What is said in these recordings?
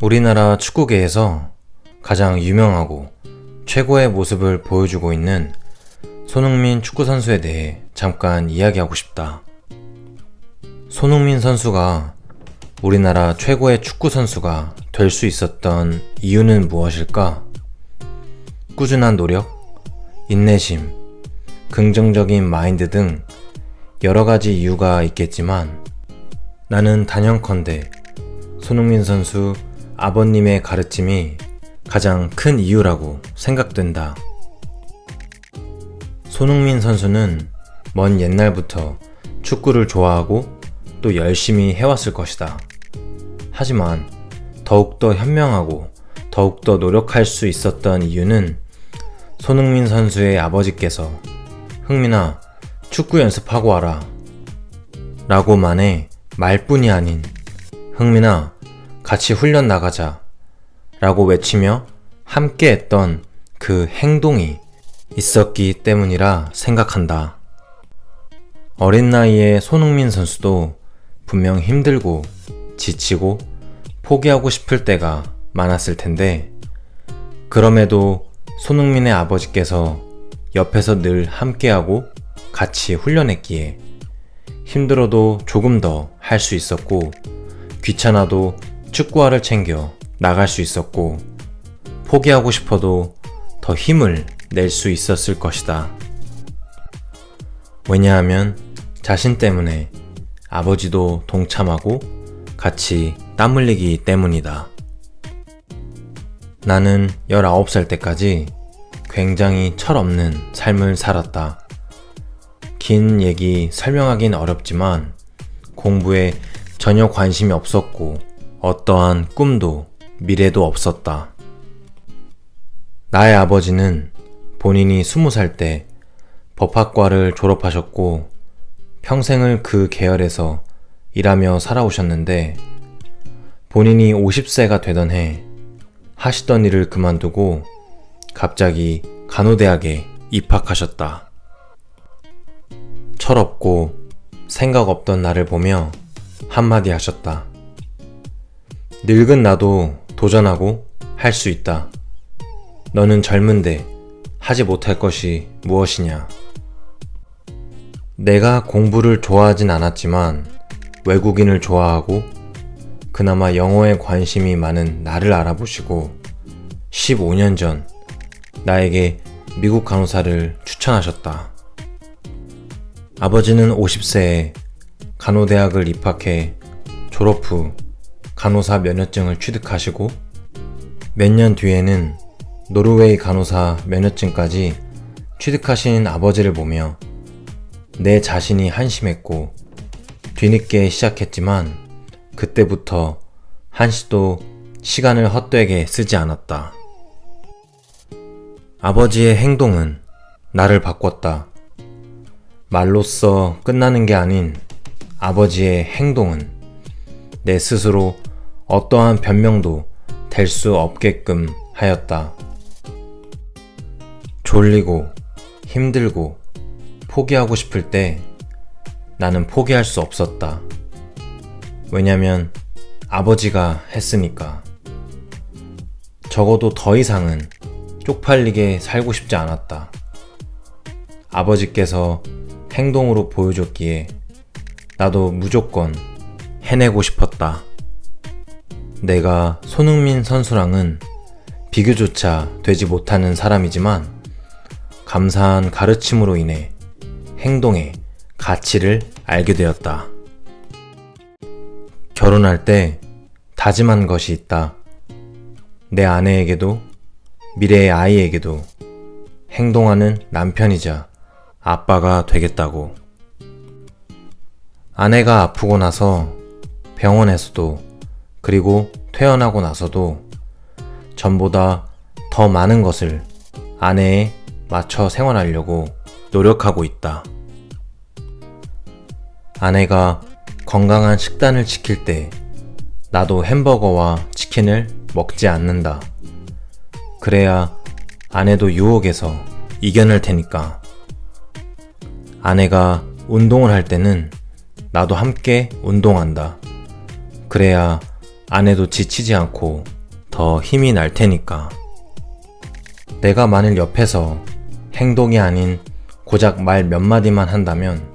우리나라 축구계에서 가장 유명하고 최고의 모습을 보여주고 있는 손흥민 축구 선수에 대해 잠깐 이야기하고 싶다. 손흥민 선수가 우리나라 최고의 축구 선수가 될 수 있었던 이유는 무엇일까? 꾸준한 노력, 인내심, 긍정적인 마인드 등 여러 가지 이유가 있겠지만 나는 단연컨대 손흥민 선수 아버님의 가르침이 가장 큰 이유라고 생각된다. 손흥민 선수는 먼 옛날부터 축구를 좋아하고 또 열심히 해왔을 것이다. 하지만 더욱더 현명하고 더욱더 노력할 수 있었던 이유는 손흥민 선수의 아버지께서 흥민아, 축구 연습하고 와라. 라고 만해 말뿐이 아닌 흥민아, 같이 훈련 나가자. 라고 외치며 함께 했던 그 행동이 있었기 때문이라 생각한다. 어린 나이에 손흥민 선수도 분명 힘들고 지치고 포기하고 싶을 때가 많았을 텐데, 그럼에도 손흥민의 아버지께서 옆에서 늘 함께하고 같이 훈련했기에 힘들어도 조금 더 할 수 있었고, 귀찮아도 축구화를 챙겨 나갈 수 있었고, 포기하고 싶어도 더 힘을 낼 수 있었을 것이다. 왜냐하면 자신 때문에 아버지도 동참하고 같이 땀 흘리기 때문이다. 나는 19살 때까지 굉장히 철없는 삶을 살았다. 긴 얘기 설명하긴 어렵지만 공부에 전혀 관심이 없었고 어떠한 꿈도 미래도 없었다. 나의 아버지는 본인이 20살 때 법학과를 졸업하셨고 평생을 그 계열에서 일하며 살아오셨는데 본인이 50세가 되던 해 하시던 일을 그만두고 갑자기 간호대학에 입학하셨다. 철없고 생각 없던 나를 보며 한마디 하셨다. 늙은 나도 도전하고 할 수 있다. 너는 젊은데 하지 못할 것이 무엇이냐? 내가 공부를 좋아하진 않았지만 외국인을 좋아하고 그나마 영어에 관심이 많은 나를 알아보시고 15년 전 나에게 미국 간호사를 추천하셨다. 아버지는 50세에 간호대학을 입학해 졸업 후 간호사 면허증을 취득하시고 몇 년 뒤에는 노르웨이 간호사 면허증까지 취득하신 아버지를 보며 내 자신이 한심했고 뒤늦게 시작했지만 그때부터 한시도 시간을 헛되게 쓰지 않았다. 아버지의 행동은 나를 바꿨다. 말로써 끝나는 게 아닌 아버지의 행동은 내 스스로 어떠한 변명도 될 수 없게끔 하였다. 졸리고 힘들고 포기하고 싶을 때 나는 포기할 수 없었다. 왜냐면 아버지가 했으니까. 적어도 더 이상은 쪽팔리게 살고 싶지 않았다. 아버지께서 행동으로 보여줬기에 나도 무조건 해내고 싶었다. 내가 손흥민 선수랑은 비교조차 되지 못하는 사람이지만 감사한 가르침으로 인해 행동의 가치를 알게 되었다. 결혼할 때 다짐한 것이 있다. 내 아내에게도 미래의 아이에게도 행동하는 남편이자 아빠가 되겠다고. 아내가 아프고 나서 병원에서도 그리고 퇴원하고 나서도 전보다 더 많은 것을 아내에 맞춰 생활하려고 노력하고 있다. 아내가 건강한 식단을 지킬 때 나도 햄버거와 치킨을 먹지 않는다. 그래야 아내도 유혹에서 이겨낼 테니까. 아내가 운동을 할 때는 나도 함께 운동한다. 그래야 아내도 지치지 않고 더 힘이 날 테니까. 내가 만일 옆에서 행동이 아닌 고작 말 몇 마디만 한다면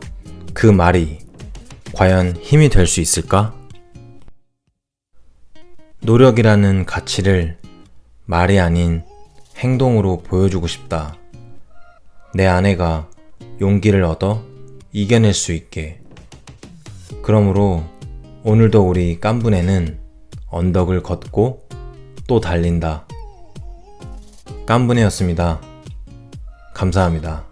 그 말이 과연 힘이 될 수 있을까? 노력이라는 가치를 말이 아닌 행동으로 보여주고 싶다. 내 아내가 용기를 얻어 이겨낼 수 있게. 그러므로 오늘도 우리 깐분해는 언덕을 걷고 또 달린다. 깐분해였습니다. 감사합니다.